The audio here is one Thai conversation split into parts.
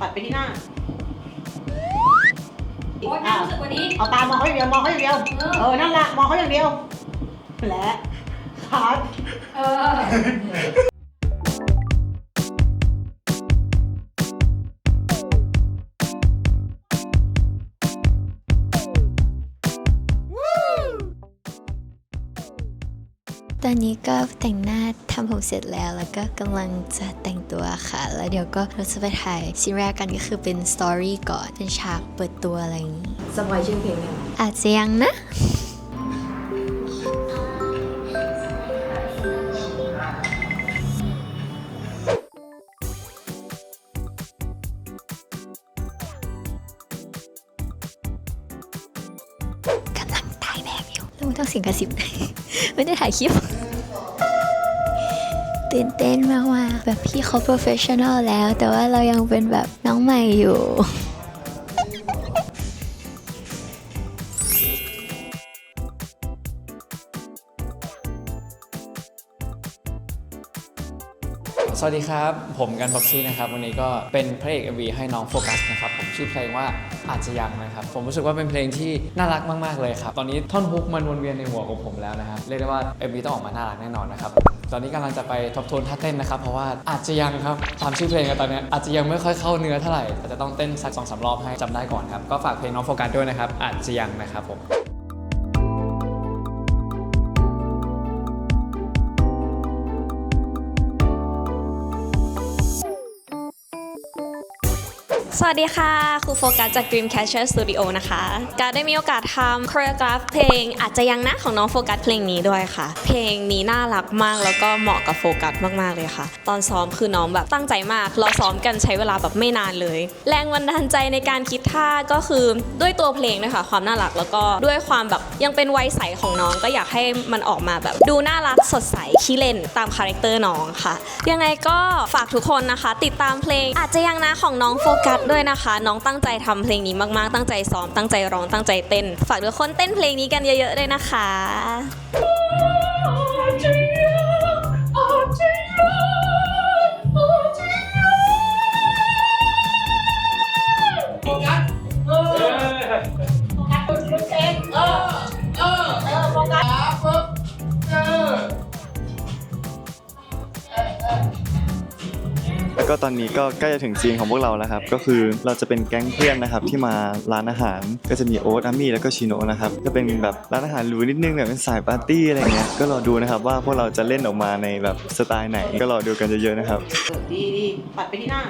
ปัดไปที่หน้า โอ๊ยน่ารู้สึกกว่านี้ เอาตามองเขาอย่างเดียวมองเขาอย่างเดียว เออ เออ นั่นแหละมองเขาอย่างเดียว และคัด เออ ตอนนี้ก็แต่งหน้าทำผมเสร็จแล้ว แล้วก็กำลังจะแต่งตัวค่ะ แล้วเดี๋ยวก็เราจะไปถ่ายซีนแรกกันก็คือเป็นสตอรี่ก่อน เป็นฉากเปิดตัวอะไรอย่างนี้สปอยชื่อเพลงยังอาจจะยังนะ ยู่แล้วไม่ต้องเสียงกระซิบ ไม่ได้ถ่ายคลิป ตื่นเต้นมากว่าแบบพี่เขาโปรเฟชชั่นอลแล้ว แต่ว่าเรายังเป็นแบบน้องใหม่อยู่ สวัสดีครับ ผมกันบ็อกซี่นะครับ วันนี้ก็เป็นพระเอก MV ให้น้องโฟกัสนะครับผมชื่อเพลงว่าอาจจะยังนะครับ ผมรู้สึกว่าเป็นเพลงที่น่ารักมาก ๆ เลยครับ ตอนนี้ท่อนฮุกมันวนเวียนในหัวของผมแล้วนะครับ เรียกได้ว่า MV ต้องออกมาน่ารักแน่นอนนะครับ ตอนนี้กำลังจะไปทบทวนท่าเต้นนะครับ เพราะว่าอาจจะยังครับตามชื่อเพลงกันตอนนี้อาจจะยังไม่ค่อยเข้าเนื้อเท่าไหร่อาจจะต้องเต้นสักสองสามรอบให้จำได้ก่อนครับก็ฝากเพลงน้องโฟกัสด้วยนะครับอาจจะยังนะครับผม สวัสดีค่ะครูโฟกัสจาก Dreamcatcher Studio นะคะ การได้มีโอกาสทำ choreograph เพลง อาจจะยังนะของน้องโฟกัสเพลงนี้ด้วยค่ะ เพลงนี้น่ารักมากแล้วก็เหมาะกับโฟกัสมากๆเลยค่ะ ตอนซ้อมคือน้องแบบตั้งใจมาก เราซ้อมกันใช้เวลาแบบไม่นานเลย แรงบันดาลใจในการคิดท่าก็คือด้วยตัวเพลงด้วยค่ะความน่ารักแล้วก็ด้วยความแบบยังเป็นวัยใสของน้องก็อยากให้มันออกมาแบบดูน่ารักสดใสขี้เล่นตามคาแรคเตอร์น้องค่ะ ยังไงก็ฝากทุกคนนะคะ ติดตามเพลงอาจจะยังนะของน้องโฟกัสด้วยนะคะ น้องตั้งใจทำเพลงนี้มากๆ ตั้งใจซ้อม ตั้งใจร้อง ตั้งใจเต้น ฝากทุกคนเต้นเพลงนี้กันเยอะๆด้วยนะคะ ก็ตอนนี้ก็ใกล้จะถึงซีนของพวกเราแล้วครับ ก็คือเราจะเป็นแก๊งเพื่อนนะครับที่มาร้านอาหาร ก็จะมีโอ๊ตอามี่แล้วก็ชิโนะนะครับจะเป็นแบบร้านอาหารหรูนิดนึงแบบเป็นสายปาร์ตี้อะไรเงี้ย ก็รอดูนะครับว่าพวกเราจะเล่นออกมาในแบบสไตล์ไหน ก็รอดูกันเยอะๆนะครับ ดีดีปัดไปที่หน้า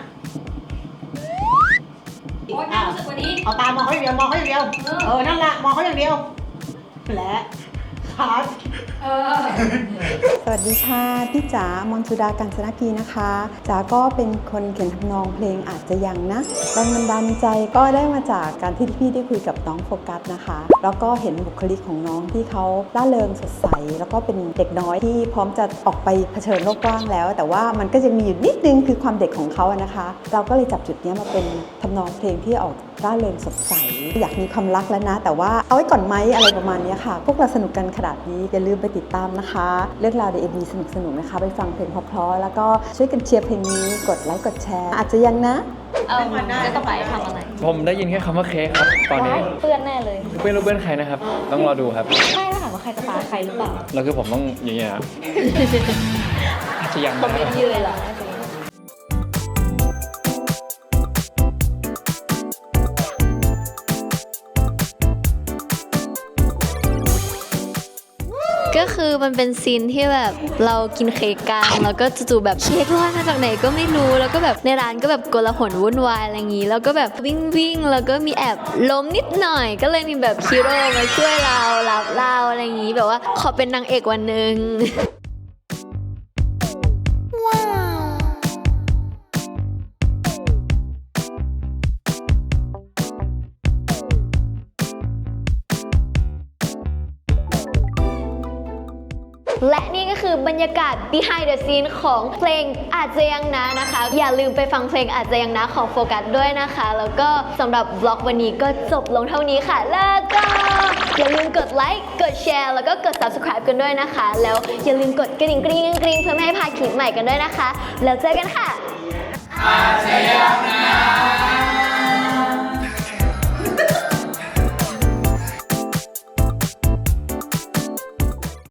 โอ๊ยน่ารู้สึกกว่านี้ เอาตามองเขาอย่างเดียวมองเขาอย่างเดียว เออ นั่นแหละมองเขาอย่างเดียว และคัด เออ สวัสดีค่ะ พี่จ๋ามนสุดากัญชนกีนะคะจ๋าก็เป็นคนเขียนทำนองเพลงอาจจะยังนะแรงบันดาลใจก็ได้มาจากการที่พี่ได้คุยกับน้องโฟกัสนะคะ แล้วก็เห็นบุคลิกของน้องที่เขาล่าเริงสดใส แล้วก็เป็นเด็กน้อยที่พร้อมจะออกไปเผชิญโลกกว้างแล้ว แต่ว่ามันก็จะมีอยู่นิดนึงคือความเด็กของเขานะคะ เราก็เลยจับจุดนี้มาเป็นทำนองเพลงที่ออกร่าเริงสดใส อยากมีความรักแล้วนะ แต่ว่าเอาไว้ก่อนไหมอะไรประมาณนี้ค่ะ พวกเราสนุกกันขนาดนี้อย่าลืมไปติดตามนะคะ เรื่องราวในเอ็มวีสนุกๆนะคะ ไปฟังเพลงเพราะๆแล้วก็ช่วยกันเชียร์เพลงนี้กดไลค์กดแชร์ อาจจะยังนะเออจะต่อไปทำอะไรผมได้ยินแค่คำว่าเค้กครับตอนนี้เปื้อนแน่เลยเพื่อนรู้เพื่อนใครนะครับ ต้องรอดูครับใช่ถามว่าใครจะปาใครหรือเปล่าแล้วคือผมต้องอย่างเงี้ยครับอาจจะยังคอมนะเมคนรับต์ยืนเลยเหรอ คือมันเป็นซีนที่แบบเรากินเค้กกันแล้วก็จู่ๆแบบเค้กลอยมาจากไหนก็ไม่รู้แล้วก็แบบในร้านก็แบบโกลาหลวุ่นวายอะไรอย่างนี้ แล้วก็แบบวิ่งวิ่งๆแล้วก็มีแอบล้มนิดหน่อย ก็เลยมีแบบฮีโร่มาช่วยเรารับเราอะไรอย่างนี้แบบว่าขอเป็นนางเอกวันหนึ่ง และนี่ก็คือบรรยากาศ behind the scene ของเพลงอาจจะยังนะนะคะ อย่าลืมไปฟังเพลงอาจจะยังนะของโฟกัสด้วยนะคะ แล้วก็สำหรับบล็อกวันนี้ก็จบลงเท่านี้ค่ะ แล้วก็อย่าลืมกดไลค์กดแชร์แล้วก็กด subscribe กันด้วยนะคะ แล้วอย่าลืมกดกระดิ่งกริ๊งกริ๊งเพื่อไม่ให้พลาดคลิปใหม่กันด้วยนะคะ แล้วเจอกันค่ะ